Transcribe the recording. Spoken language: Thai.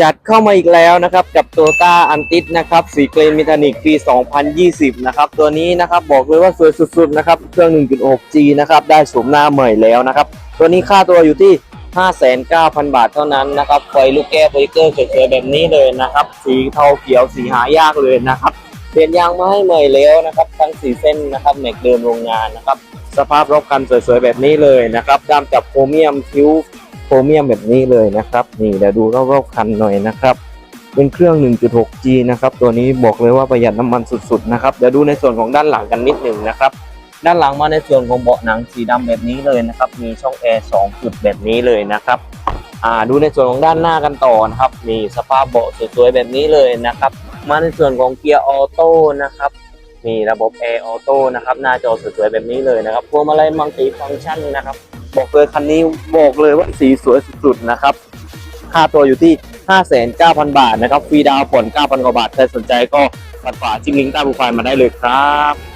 จัดเข้ามาอีกแล้วนะครับกับโตต้าอันติสนะครับสีเกรนมิทานิกปี 2020 นะครับ ตัวนี้นะครับบอกเลยว่าสวยสุดๆนะครับเครื่อง 1.6G นะครับได้สวมหน้าใหม่แล้วนะครับ ตัวนี้ค่าตัวอยู่ที่ 59,000 บาทเท่านั้นนะครับไฟลูกแก้วเบรกเกอร์สวยๆแบบนี้เลยนะครับ สีเทาเขียวสีหายากเลยนะครับเปลี่ยนยางมาให้ใหม่แล้วนะครับ ทั้ง4เส้นนะครับแม็กเดิมโรงงานนะครับสภาพรอบคันสวยๆแบบนี้เลยนะครับด้ามจับโครเมียมคิ้ว ครเมียมแบบนี้เลยนะครับ นี่เดี๋ยวดูรอบๆคันหน่อยนะครับ เป็นเครื่อง 1.6G นะครับ ตัวนี้บอกเลยว่าประหยัดน้ำมันสุดๆนะครับ เดี๋ยวดูในส่วนของด้านหลังกันนิดหนึ่งนะครับ ด้านหลังมาในส่วนของเบาะหนังสีดำแบบนี้เลยนะครับ มีช่องแอร์2จุดแบบนี้เลยนะครับ อ่าดูในส่วนของด้านหน้ากันต่อนะครับนี่สภาพเบาะสวยๆแบบนี้เลยนะครับ มาในส่วนของเกียร์ออโต้นะครับนี่ระบบแอร์ออโต้นะครับ หน้าจอสวยๆแบบนี้เลยนะครับพวงมาลัยมัลติฟังก์ชันนะครับ บอกเลยคันนี้บอกเลยว่าสีสวยสุดๆนะครับ ค่าตัวอยู่ที่ 59,000 บาทนะครับ ฟรีดาวน์ผ่อน9,000 กว่าบาท ใครสนใจก็ปัดฝาจิ้มลิงก์ใต้โปรไฟล์มาได้เลยครับ